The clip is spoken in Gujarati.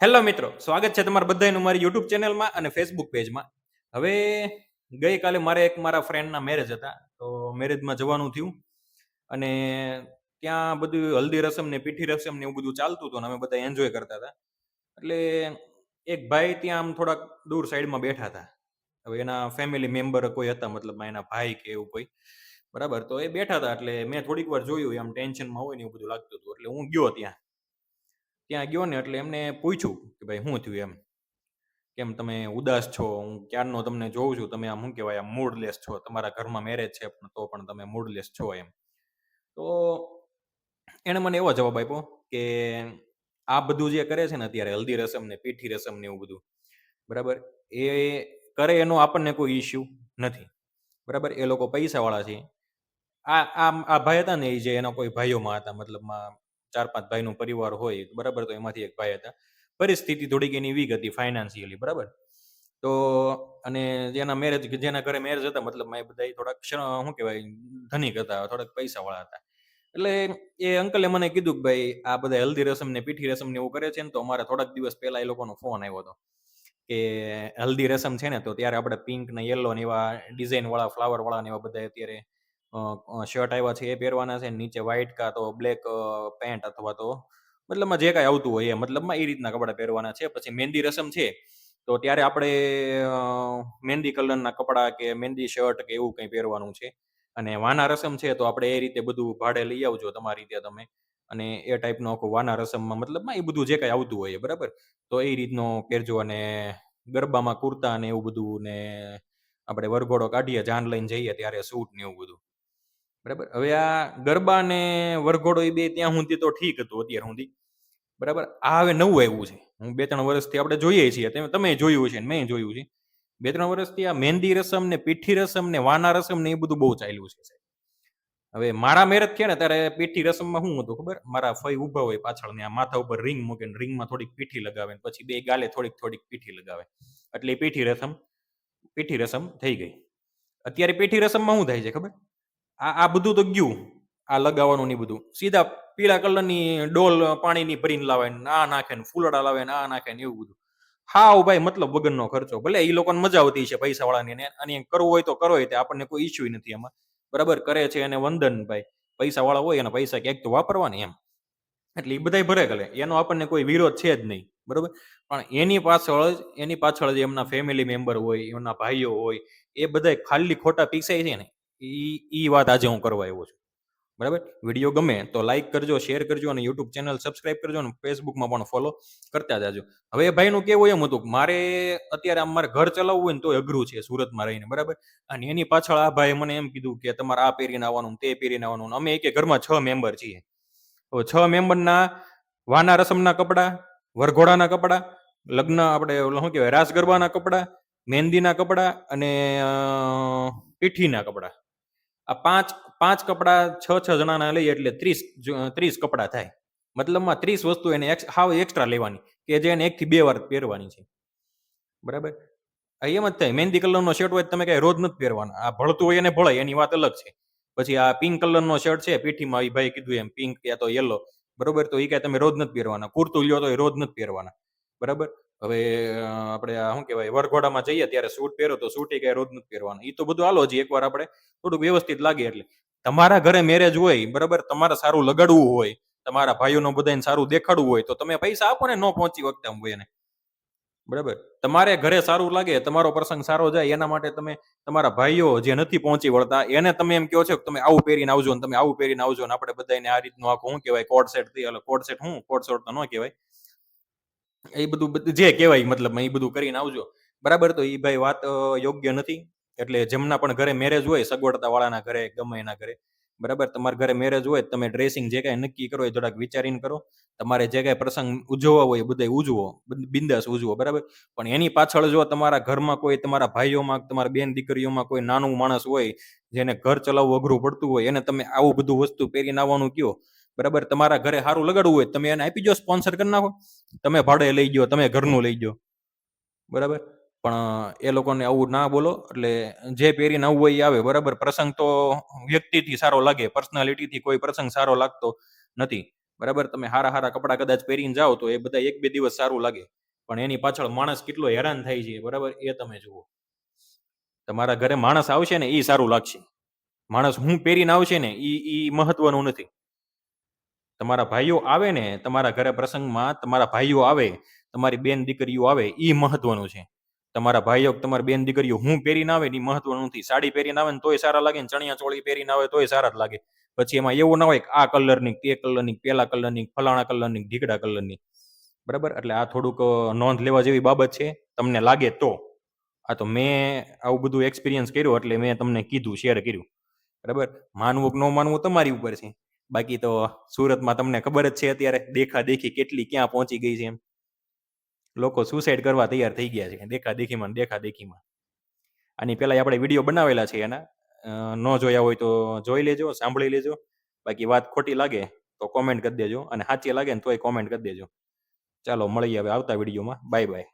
હેલો મિત્રો, સ્વાગત છે તમારા બધાનું મારી યુટ્યુબ ચેનલમાં અને ફેસબુક પેજમાં હવે ગઈકાલે મારે એક મારા ફ્રેન્ડના મેરેજ હતા, તો મેરેજમાં જવાનું થયું અને ત્યાં બધું હલ્દી રસમ ને પીઠી રસમ ને એવું બધું ચાલતું હતું અને અમે બધા એન્જોય કરતા હતા. એટલે એક ભાઈ ત્યાં આમ થોડાક દૂર સાઈડમાં બેઠા હતા. હવે એના ફેમિલી મેમ્બર કોઈ હતા, મતલબ એના ભાઈ કે એવું કોઈ. બરાબર, તો એ બેઠા હતા એટલે મેં થોડીક વાર જોયું આમ ટેન્શનમાં હોય ને એવું બધું લાગતું હતું. એટલે હું ગયો ત્યાં. ત્યાં ગયો ને એટલે એમને પૂછ્યું કે ભાઈ શું થયું એમ? કેમ તમે ઉદાસ છો? હું ક્યારનો તમને જોઉં છું? તમે આમ શું કહેવાય? આમ મૂડલેસ છો. તમારા ઘરમાં મેરેજ છે, પણ તો પણ તમે મૂડલેસ છો એમ. તો એણે મને એવો જવાબ આપ્યો કે આ બધું જે કરે છે ને અત્યારે, હલ્દી રસમ ને પીઠી રસમ ને એવું બધું, બરાબર? એ કરે એનો આપણને કોઈ ઇશ્યુ નથી. બરાબર? એ લોકો પૈસાવાળા છે. આ આ આ ભાઈ હતા ને એ જે એના કોઈ ભાઈઓમાં હતા મતલબમાં ચાર પાંચ ભાઈનો પરિવાર હોય, બરાબર? તો એમાંથી એક ભાઈ હતા. પરિસ્થિતિ થોડીક એની વીક હતી ફાઇનાન્શિયલી બરાબર? તો અને જેના મેરેજ જેના ઘરે મેરેજ હતા, મતલબ એ બધા થોડાક શું કહેવાય, ધનિક હતા, થોડાક પૈસાવાળા હતા. એટલે એ અંકલે મને કીધું કે ભાઈ, આ બધા હલ્દી રસમ ને પીઠી રસમ ને એવું કરે છે ને તો અમારે થોડાક દિવસ પહેલા એ લોકોનો ફોન આવ્યો હતો કે હલ્દી રસમ છે ને, તો ત્યારે આપણે પિંક ને યલો ને એવા ડિઝાઇન વાળા ફ્લાવર વાળા ને એવા બધા અત્યારે શર્ટ આવ્યા છે એ પહેરવાના છે, નીચે વ્હાઈટ કા તો બ્લેક પેન્ટ અથવા તો મતલબમાં જે કાંઈ આવતું હોય એ મતલબમાં એ રીતના કપડાં પહેરવાના છે. પછી મહેંદી રસમ છે, તો ત્યારે આપણે મહેંદી કલરના કપડાં કે મહેંદી શર્ટ કે એવું કંઈ પહેરવાનું છે. અને વાના રસમ છે તો આપણે એ રીતે બધું ભાડે લઈ આવજો તમારી રીતે તમે. અને એ ટાઈપનો આખો વાના રસમમાં મતલબમાં એ બધું જે કાંઈ આવતું હોય બરાબર? તો એ રીતનો પહેરજો અને ગરબામાં કુર્તા ને એવું બધું ને આપણે વરઘોડો કાઢીએ, જાન લઈને જઈએ ત્યારે સૂટ ને એવું બધું. બરાબર? હવે આ ગરબા ને વરઘોડો એ બે ત્યાં સુધી તો ઠીક હતું અત્યાર સુધી બરાબર? આ હવે નવું આવ્યું છે. હું બે ત્રણ વર્ષથી આપણે જોઈએ છીએ. તમે જોયું છે મેં જોયું છે. બે ત્રણ વર્ષથી આ મહેંદી રસમ ને પીઠી રસમ ને વાના રસમ ને એ બધું બહુ ચાલ્યું છે હવે મારા મેરેજ થયા ને, ત્યારે પીઠી રસમમાં શું હતું ખબર? મારા ફઈ ઊભા હોય પાછળ ને, આ માથા ઉપર રિંગ મૂકે ને રિંગમાં થોડીક પીઠી લગાવે પછી બે ગાલે થોડીક થોડીક પીઠી લગાવે. એટલે પીઠી રસમ પીઠી રસમ થઈ ગઈ. અત્યારે પીઠી રસમમાં શું થાય છે ખબર? આ આ બધું તો ગયું. આ લગાવવાનું નહીં બધું. સીધા પીળા કલરની ડોલ પાણીની ભરીને લાવે ને આ નાખે ને ફૂલડા લાવે ને આ નાખે ને એવું બધું. હાવ ભાઈ, મતલબ વગરનો ખર્ચો. ભલે એ લોકોને મજા આવતી છે પૈસા વાળાની અને કરવું હોય તો કરો તે આપણને કોઈ ઇશ્યુ નથી એમાં. બરાબર, કરે છે અને વંદન ભાઈ. પૈસા વાળા હોય એના પૈસા ક્યાંક તો વાપરવાની એમ. એટલે એ બધા ભરે ગલે. એનો આપણને કોઈ વિરોધ છે જ નહીં. બરોબર? પણ એની પાછળ જ, એની પાછળ જે એમના ફેમિલી મેમ્બર હોય, એમના ભાઈઓ હોય, એ બધા ખાલી ખોટા પીસાય છે ને. ઈ ઈ વાત આજે હું કરવા આવ્યો છું. બરાબર? વીડિયો ગમે તો લાઈક કરજો શેર કરજો અને યુટ્યુબ ચેનલ સબસ્ક્રાઇબ કરજો અને ફેસબુકમાં પણ ફોલો કરતા જાજો. હવે ભાઈનું કેવું એમ હતું મારે અત્યારે આમ મારે ઘર ચલાવવું હોય ને તો અઘરું છે સુરતમાં રહીને, બરાબર? અને એની પાછળ આ ભાઈ મને એમ કીધું કે તમારે આ પહેરીને આવવાનું તે પહેરીને આવવાનું અમે એક ઘરમાં છ મેમ્બર છીએ. તો છ મેમ્બરના વાના રસમના કપડાં, વરઘોડાના કપડાં, લગ્ન આપણે શું કહેવાય રાસ ગરબાના કપડાં, મહેંદીના કપડાં અને પીઠીના કપડાં. આ પાંચ પાંચ કપડાં છ છ જણાના લઈએ એટલે ત્રીસ ત્રીસ કપડાં થાય. મતલબમાં ત્રીસ વસ્તુ એને હાવ એક્સ્ટ્રા લેવાની, કે જે એને એકથી બે વાર પહેરવાની છે. બરાબર? એમ જ થાય. મહેંદી કલરનો શર્ટ હોય તમે કઈ રોજ નથી પહેરવાના. આ ભળતું હોય એને ભળાય, એની વાત અલગ છે. પછી આ પિંક કલરનો શર્ટ છે પીઠીમાં એ ભાઈ કીધું એમ પિંક યા તો યલો બરોબર? તો એ કઈ તમે રોજ નથી પહેરવાના. કુર્તું લ્યો તો એ રોજ નથી પહેરવાના. બરાબર? હવે આપણે શું કહેવાય, વરઘોડામાં જઈએ ત્યારે સૂટ પહેરો તો સૂટ કઈ રોજ નથી પહેરવાનું. એ તો બધું હાલો જ, એકવાર આપણે થોડુંક વ્યવસ્થિત લાગે એટલે. તમારા ઘરે મેરેજ હોય, બરાબર, તમારે સારું લગાડવું હોય, તમારા ભાઈઓનો બધાને સારું દેખાડવું હોય, તો તમે પૈસા આપો ને ન પહોંચી વખતે આમ એને બરાબર? તમારે ઘરે સારું લાગે, તમારો પ્રસંગ સારો જાય, એના માટે તમે તમારા ભાઈઓ જે નથી પહોંચી વળતા, એને તમે એમ કહો છો કે તમે આવું પહેરીને આવજો ને તમે આવું પહેરીને આવજો ને આપણે બધાને આ રીતનું આખું શું કહેવાય, કોડ સેટથી કોડ સેટ હું કોડ સેટ તો ન કહેવાય. એ બધું જે કહેવાય મતલબ એ બધું કરીને આવજો. બરાબર? તો એ ભાઈ વાત યોગ્ય નથી. એટલે જેમના પણ ઘરે મેરેજ હોય સગવડતા વાળાના ઘરે, ગમે એના ઘરે. બરાબર? તમારા ઘરે મેરેજ હોય, તમે ડ્રેસિંગ જે કાંઈ નક્કી કરો એ થોડાક વિચારીને કરો. તમારે જે કાંઈ પ્રસંગ ઉજવવા હોય એ બધે ઉજવો. બિંદાસ ઉજવો, બરાબર? પણ એની પાછળ જો તમારા ઘરમાં કોઈ, તમારા ભાઈઓમાં, તમારા બેન દીકરીઓમાં કોઈ નાનું માણસ હોય, જેને ઘર ચલાવવું અઘરું પડતું હોય, એને તમે આવું બધું વસ્તુ પહેરીને આવવાનું કયો બરાબર? તમારા ઘરે સારું લગાડવું હોય તમે એને આપી દો સ્પોન્સર કરી નાખો. તમે ભાડે લઈ ગયો તમે ઘરનું લઈ ગયો બરાબર? પણ, એ લોકોને આવું ના બોલો, એટલે જે પહેરીને આવું હોય એ આવે. બરાબર? પ્રસંગ તો વ્યક્તિથી સારો લાગે પર્સનાલિટીથી કોઈ પ્રસંગ સારો લાગતો નથી. બરાબર? તમે હારા હારા કપડાં કદાચ પહેરીને જાઓ તો એ બધા એક બે દિવસ સારું લાગે. પણ એની પાછળ માણસ કેટલો હેરાન થાય છે, બરાબર? એ તમે જુઓ. તમારા ઘરે માણસ આવશે ને એ સારું લાગશે. માણસ હું પહેરીને આવશે ને એ એ મહત્વનું નથી. તમારા ભાઈઓ આવે ને, તમારા ઘરે પ્રસંગમાં તમારા ભાઈઓ આવે, તમારી બેન દીકરીઓ આવે એ મહત્વનું છે. તમારા ભાઈઓ તમારી બેન દીકરીઓ હું પહેરીને આવે ને એ મહત્વનું નથી. સાડી પહેરીને આવે ને તોય સારા લાગે ને ચણિયા ચોળી પહેરીને આવે તોય સારા જ લાગે. પછી એમાં એવું ના હોય કે આ કલરની તે કલરની પેલા કલરની ફલાણા કલરની ઢીકડા કલરની બરાબર? એટલે આ થોડુંક નોંધ લેવા જેવી બાબત છે. તમને લાગે તો. આ તો મેં આવું બધું એક્સપિરિયન્સ કર્યું એટલે મેં તમને કીધું શેર કર્યું. બરાબર? માનવું કે ન માનવું તમારી ઉપર છે. બાકી તો સુરતમાં તમને ખબર જ છે અત્યારે દેખા દેખી કેટલી ક્યાં પહોંચી ગઈ છે એમ. લોકો સુસાઇડ કરવા તૈયાર થઈ ગયા છે દેખા દેખીમાં દેખા દેખીમાં આની પહેલા આપણે વીડિયો બનાવેલા છે એના. ન જોયા હોય તો જોઈ લેજો, સાંભળી લેજો. બાકી વાત ખોટી લાગે તો કોમેન્ટ કરી દેજો અને સાચી લાગે ને તોય કોમેન્ટ કરી દેજો. ચાલો, મળીએ હવે આવતા વિડીયોમાં. Bye bye